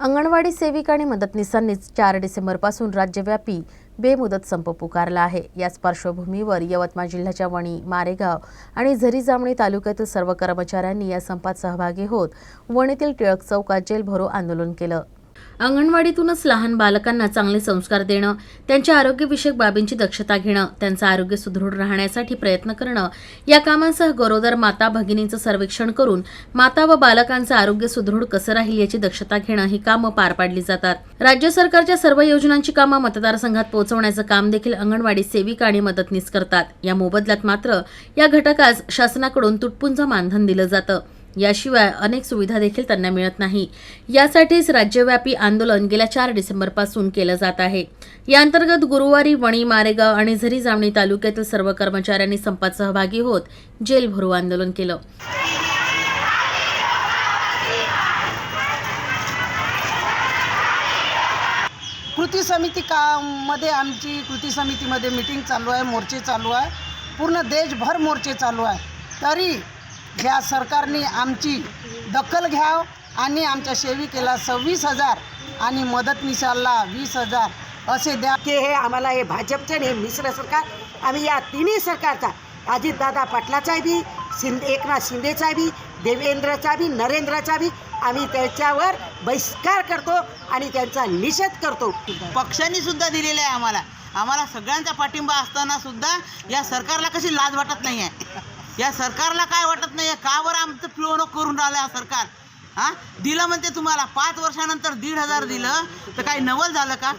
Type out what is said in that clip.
अंगणवाडी सेविका आणि मदतनीसांनीच चार डिसेंबरपासून राज्यव्यापी बेमुदत संप पुकारला आहे. याच पार्श्वभूमीवर यवतमाळ जिल्ह्याच्या वणी मारेगाव आणि झरी जामणी तालुक्यातील सर्व कर्मचाऱ्यांनी या संपात सहभागी होत वणीतील टिळक चौकात जेलभरो आंदोलन केलं. अंगणवाडीतूनच लहान बालकांना चांगले संस्कार देणं त्यांच्या आरोग्यविषयक बाबींची दक्षता घेणं त्यांचं आरोग्य सुदृढ राहण्यासाठी प्रयत्न करणं या कामांसह गरोदर माता भगिनींचं सर्वेक्षण करून माता व बालकांचं आरोग्य सुदृढ कसं राहील याची दक्षता घेणं ही कामं पार पाडली जातात. राज्य सरकारच्या सर्व योजनांची कामं मतदारसंघात पोहोचवण्याचं काम देखील अंगणवाडी सेविका आणि मदतनीस करतात. या मोबदल्यात मात्र या घटकास शासनाकडून तुटपुंज मानधन दिलं जातं. याशिवाय अनेक सुविधा देखील त्यांना मिळत नाही. यासाठीच राज्यव्यापी आंदोलन गेल्या चार डिसेंबरपासून केलं जात आहे. या अंतर्गत गुरुवारी वणी मारेगाव आणि झरी जामणी तालुक्यातील सर्व कर्मचाऱ्यांनी संपात सहभागी होत जेल भरो आंदोलन केलं. कृती समिती का मध्ये आमची कृती समितीमध्ये मीटिंग चालू आहे मोर्चे चालू आहे. पूर्ण देशभर मोर्चे चालू आहे. तरी ह्या सरकारने आमची दखल घ्याव आणि आमच्या सेविकेला सव्वीस हजार आणि मदतनीसाला वीस हजार असे द्या. की हे आम्हाला हे भाजपचे आणि हे मिश्र सरकार आम्ही या तिन्ही सरकारचा अजितदादा पाटलाचा बी शिंदे एकनाथ शिंदेचा बी देवेंद्रचा बी नरेंद्रचा बी आम्ही त्याच्यावर बहिष्कार करतो आणि त्यांचा निषेध करतो. पक्षांनी सुद्धा दिलेलं आहे आम्हाला. आम्हाला सगळ्यांचा पाठिंबा असताना सुद्धा या सरकारला कशी लाज वाटत नाही आहे या सरकारला काय वाटत नाही का बरं आमचं पिळवणूक करून राहिलं हा सरकार? हां? दिलं म्हणते तुम्हाला. पाच वर्षानंतर दीड हजार दिलं. तर काही नवल झालं का?